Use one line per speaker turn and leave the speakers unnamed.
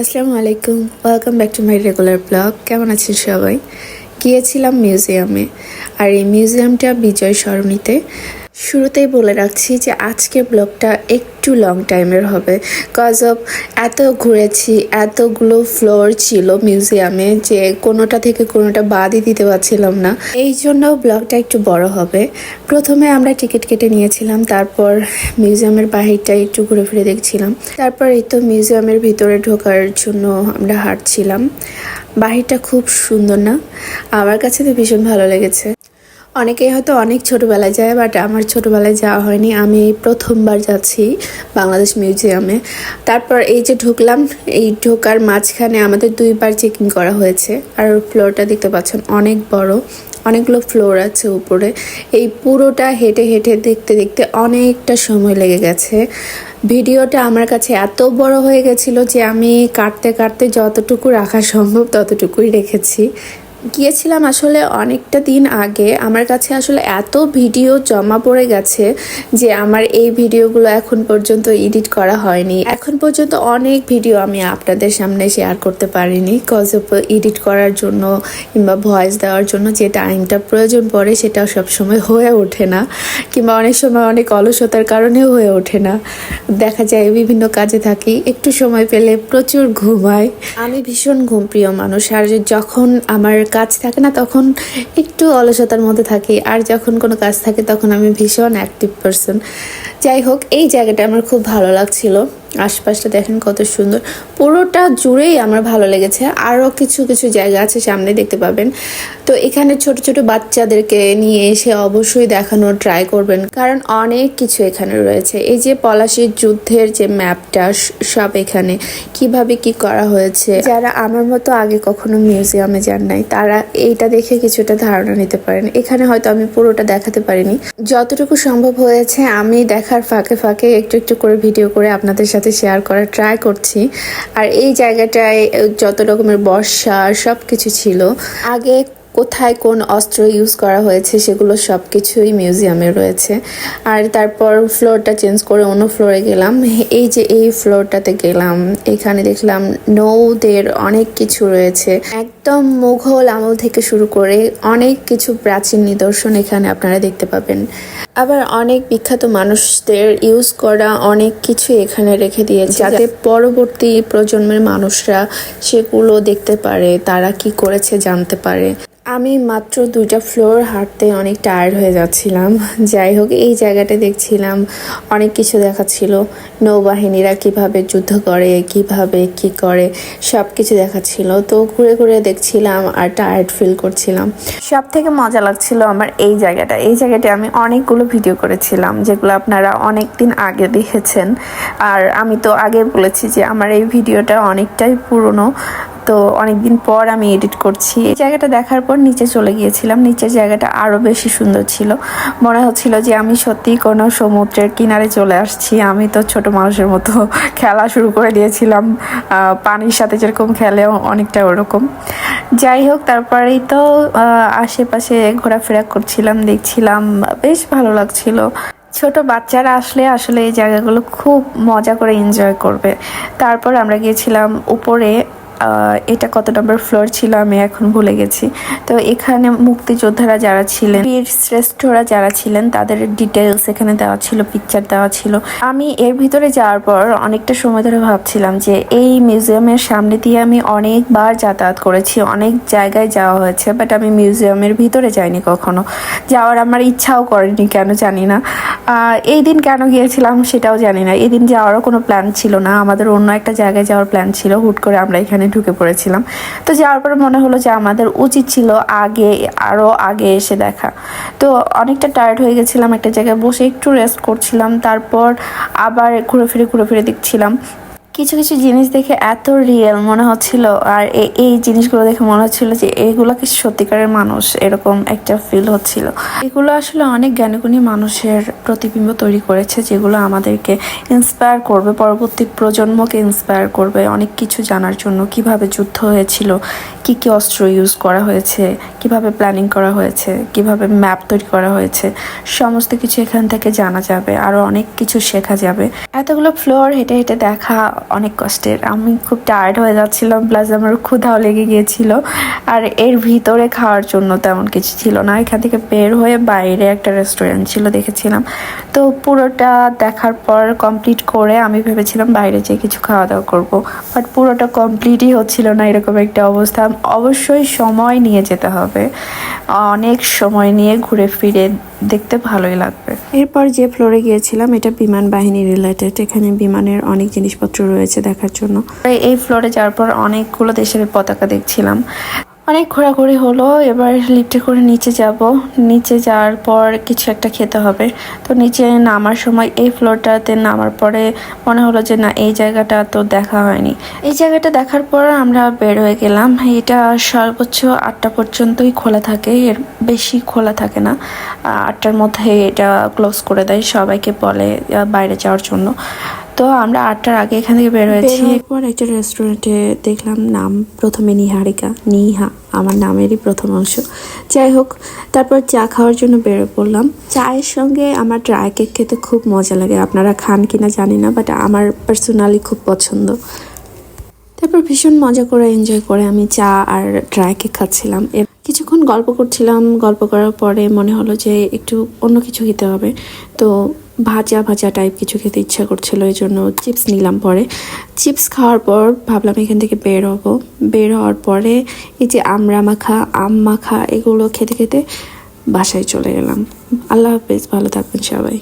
আসসালামু আলাইকুম। Welcome back to my regular blog কেমন আছেন সবাই? গিয়েছিলাম মিউজিয়ামে আর এই মিউজিয়ামটা বিজয় সরণিতে। শুরুতেই বলে রাখছি যে আজকের ব্লগটা একটু লং টাইমের হবে। কজ অফ এত ঘুরেছি, এতগুলো ফ্লোর ছিল মিউজিয়ামে যে কোনোটা থেকে কোনোটা বাদই দিতে পারছিলাম না। এই জন্য ব্লগটা একটু বড় হবে। প্রথমে আমরা টিকিট কেটে নিয়েছিলাম, তারপর মিউজিয়ামের বাহিরটা একটু ঘুরে ফিরে দেখছিলাম। তারপর এই তো মিউজিয়ামের ভিতরে ঢোকার জন্য আমরা হাঁটছিলাম। বাহিরটা খুব সুন্দর না? আমার কাছে তো ভীষণ ভালো লেগেছে। অনেকেই হয়তো অনেক ছোটবেলায় যায় বাট আমার ছোটবেলায় যাওয়া হয়নি। আমি প্রথমবার যাচ্ছি বাংলাদেশ মিউজিয়ামে। তারপর এই যে ঢুকলাম, এই ঢোকার মাঝখানে আমাদের দুইবার চেকিং করা হয়েছে। আর ফ্লোরটা দেখতে পাচ্ছেন, অনেক বড়। অনেকগুলো ফ্লোর আছে উপরে। এই পুরোটা হেঁটে হেঁটে দেখতে দেখতে অনেকটা সময় লেগে গেছে। ভিডিওটা আমার কাছে এত বড় হয়ে গেছিল যে আমি কাটতে কাটতে যতটুকু রাখা সম্ভব ততটুকুই রেখেছি। গিয়েছিলাম আসলে অনেকটা দিন আগে। আমার কাছে আসলে এত ভিডিও জমা পড়ে গেছে যে আমার এই ভিডিওগুলো এখন পর্যন্ত এডিট করা হয়নি। এখন পর্যন্ত অনেক ভিডিও আমি আপনাদের সামনে শেয়ার করতে পারিনি। কজ এডিট করার জন্য কিংবা ভয়েস দেওয়ার জন্য যে টাইমটা প্রয়োজন পড়ে সেটা সবসময় হয়ে ওঠে না। কিংবা অনেক সময় অনেক অলসতার কারণেও হয়ে ওঠে না। দেখা যায় বিভিন্ন কাজে থাকি, একটু সময় পেলে প্রচুর ঘুমাই আমি ভীষণ ঘুমপ্রিয় মানুষ। আর যখন আমার কাজ থাকে না, তখন একটু অলসতার মধ্যে থাকি। আর যখন কোনো কাজ থাকে, তখন আমি ভীষণ অ্যাক্টিভ পারসন যাই হোক, এই জায়গাটা আমার খুব ভালো লাগছিল। আশপাশটা দেখেন কত সুন্দর। পুরোটা জুড়েই আমার ভালো লেগেছে। আরও কিছু কিছু জায়গা আছে সামনে দেখতে পাবেন। তো এখানে ছোট ছোট বাচ্চাদেরকে নিয়ে এসে অবশ্যই দেখানোর ট্রাই করবেন। কারণ অনেক কিছু এখানে রয়েছে। এই যে পলাশির যুদ্ধের যে ম্যাপটা সব এখানে। কীভাবে কি করা হয়েছে? যারা আমার মতো আগে কখনো মিউজিয়ামে যান নাই, তারা এইটা দেখে কিছুটা ধারণা নিতে পারেন। এখানে হয়তো আমি পুরোটা দেখাতে পারিনি। যতটুকু সম্ভব হয়েছে, আমি দেখার ফাঁকে ফাঁকে একটু একটু করে ভিডিও করে আপনাদের সাথে শেয়ার করার ট্রাই করছি। আর এই জায়গাটায় যত রকমের বর্ষা সব কিছু ছিল, আগে কোথায় কোন অস্ত্র ইউজ করা হয়েছে, সেগুলো সব কিছুই মিউজিয়ামে রয়েছে। আর তারপর ফ্লোরটা চেঞ্জ করে অন্য ফ্লোরে গেলাম। এই যে এই ফ্লোরটাতে গেলাম, এখানে দেখলাম নৌদের অনেক কিছু রয়েছে। একদম মুঘল আমল থেকে শুরু করে অনেক কিছু প্রাচীন নিদর্শন এখানে আপনারা দেখতে পাবেন। আবার অনেক বিখ্যাত মানুষদের ইউজ করা অনেক কিছু এখানে রেখে দিয়েছে যাতে পরবর্তী প্রজন্মের মানুষরা সেগুলো দেখতে পারে তারা কি করেছে জানতে পারে। আমি মাত্র দুইটা ফ্লোর হাঁটতে অনেক টায়ার্ড হয়ে যাচ্ছিলাম। যাই হোক এই জায়গাটা দেখছিলাম অনেক কিছু দেখাচ্ছিল। নৌবাহিনীরা কীভাবে যুদ্ধ করে কীভাবে কি করে সব কিছু দেখাচ্ছিল। তো ঘুরে ঘুরে দেখছিলাম আর টায়ার্ড ফিল করছিলাম। সব থেকে মজা লাগছিল আমার এই জায়গাটা। এই জায়গাটা আমি অনেকগুলো ভিডিও করেছিলাম, যেগুলো আপনারা অনেক দিন আগে দেখেছেন। আর আমি তো আগে বলেছি যে আমার এই ভিডিওটা অনেকটাই পুরনো। তো অনেকদিন পর আমি এডিট করছি। এই জায়গাটা দেখার পর নিচে চলে গিয়েছিলাম। নিচের জায়গাটা আরও বেশি সুন্দর ছিল। মনে হচ্ছিল যে আমি সত্যি কোনো সমুদ্রের কিনারে চলে আসছি। আমি তো ছোট মানুষের মতো খেলা শুরু করে দিয়েছিলাম। পানির সাথে যেরকম খেলে অনেকটা ওরকম। যাই হোক, তারপরেই তো আশেপাশে ঘোরাফেরা করছিলাম, দেখছিলাম। বেশ ভালো লাগছিল। ছোট বাচ্চারা আসলে আসলে এই জায়গাগুলো খুব মজা করে এনজয় করবে। তারপর আমরা গিয়েছিলাম উপরে এটা কত নম্বর ফ্লোর ছিল আমি এখন ভুলে গেছি। তো এখানে মুক্তিযোদ্ধারা যারা ছিলেন বীর শ্রেষ্ঠরা যারা ছিলেন, তাদের ডিটেলস এখানে দেওয়া ছিল পিকচার দেওয়া ছিল। আমি এর ভিতরে যাওয়ার পর অনেকটা সময় ধরে ভাবছিলাম যে এই মিউজিয়ামের সামনে দিয়ে আমি অনেকবার যাতায়াত করেছি, অনেক জায়গায় যাওয়া হয়েছে বাট আমি মিউজিয়ামের ভিতরে যাইনি কখনো। যাওয়ার আমার ইচ্ছাও করেনি, কেন জানি না। এই দিন কেন গিয়েছিলাম সেটাও জানি না। এই দিন যাওয়ারও কোনো প্ল্যান ছিল না। আমাদের অন্য একটা জায়গায় যাওয়ার প্ল্যান ছিল। হুট করে আমরা এখানে ঢুকে পড়েছিলাম। তো যাওয়ার পরে মনে হলো যে আমাদের উচিত ছিল আগে আরও আগে এসে দেখা। তো অনেকটা টায়ার্ড হয়ে গেছিলাম একটা জায়গায়, বসে একটু রেস্ট করছিলাম, তারপর আবার ঘুরে ফিরে ঘুরে ফিরে দেখছিলাম। কিছু কিছু জিনিস দেখে এত রিয়েল মনে হচ্ছিল, আর এই জিনিসগুলো দেখে মনে হচ্ছিল যে এগুলো কি সত্যিকারের মানুষ? এরকম একটা ফিল হচ্ছিল। এগুলো আসলে অনেক জ্ঞানীগুণী মানুষের প্রতিবিম্ব তৈরি করেছে, যেগুলো আমাদেরকে ইন্সপায়ার করবে, পরবর্তী প্রজন্মকে ইন্সপায়ার করবে অনেক কিছু জানার জন্য। কীভাবে যুদ্ধ হয়েছিল? কি কি অস্ত্র ইউজ করা হয়েছে? কীভাবে প্ল্যানিং করা হয়েছে? কীভাবে ম্যাপ তৈরি করা হয়েছে? সমস্ত কিছু এখান থেকে জানা যাবে আরও অনেক কিছু শেখা যাবে। এতগুলো ফ্লোর হেঁটে হেঁটে দেখা অনেক কষ্টের। আমি খুব টায়ার্ড হয়ে যাচ্ছিলাম প্লাস আমার ক্ষুধাও লেগে গিয়েছিল। আর এর ভিতরে খাওয়ার জন্য তেমন কিছু ছিল না। এখান থেকে বের হয়ে বাইরে একটা রেস্টুরেন্ট ছিল দেখেছিলাম। তো পুরোটা দেখার পর কমপ্লিট করে আমি ভেবেছিলাম বাইরে যেয়ে কিছু খাওয়া দাওয়া করব। বাট পুরোটা কমপ্লিটই হচ্ছিল না এরকম একটা অবস্থা। অবশ্যই সময় নিয়ে যেতে হবে। অনেক সময় নিয়ে ঘুরে ফিরে দেখতে ভালোই লাগবে। এরপর যে ফ্লোরে গিয়েছিলাম এটা বিমান বাহিনী রিলেটেড এখানে বিমানের অনেক জিনিসপত্র রয়েছে দেখার জন্য। এই ফ্লোরে যাওয়ার পর অনেকগুলো দেশের পতাকা দেখছিলাম। অনেক ঘোরাঘুরি হলো, এবার লিফটে করে নিচে যাব। নিচে যাওয়ার পর কিছু একটা খেতে হবে। তো নিচে নামার সময় এই ফ্লোরটাতে নামার পরে মনে হলো যে না, এই জায়গাটা তো দেখা হয়নি। এই জায়গাটা দেখার পর আমরা বের হয়ে গেলাম। এটা সর্বোচ্চ আটটা পর্যন্তই খোলা থাকে, এর বেশি খোলা থাকে না। আটটার মধ্যে এটা ক্লোজ করে দেয়, সবাইকে বলে বাইরে যাওয়ার জন্য। তো আমরা আটটার আগে এখান থেকে বের হয়েছি। এরপর একটা রেস্টুরেন্টে দেখলাম নাম প্রথমে নিহারিকা, নিহা, আমার নামেরই প্রথম অংশ। যাই হোক, তারপর চা খাওয়ার জন্য বেরো পড়লাম। চায়ের সঙ্গে আমার ড্রাই কেক খেতে খুব মজা লাগে। আপনারা খান কিনা জানি না বাট আমার পার্সোনালি খুব পছন্দ। তারপর ভীষণ মজা করে এনজয় করে আমি চা আর ড্রাই কেক খাচ্ছিলাম। কিছুক্ষণ গল্প করছিলাম, গল্প করার পরে মনে হলো যে একটু অন্য কিছু খেতে হবে। তো ভাজা ভাজা টাইপ কিছু খেতে ইচ্ছা করছিল, এই জন্য চিপস নিলাম পরে। চিপস খাওয়ার পর ভাবলাম এখান থেকে বের হব। বের হওয়ার পরে এই যে আমড়া মাখা আম মাখা, এগুলো খেতে খেতে বাসায় চলে গেলাম। আল্লাহ হাফেজ, ভালো থাকবেন সবাই।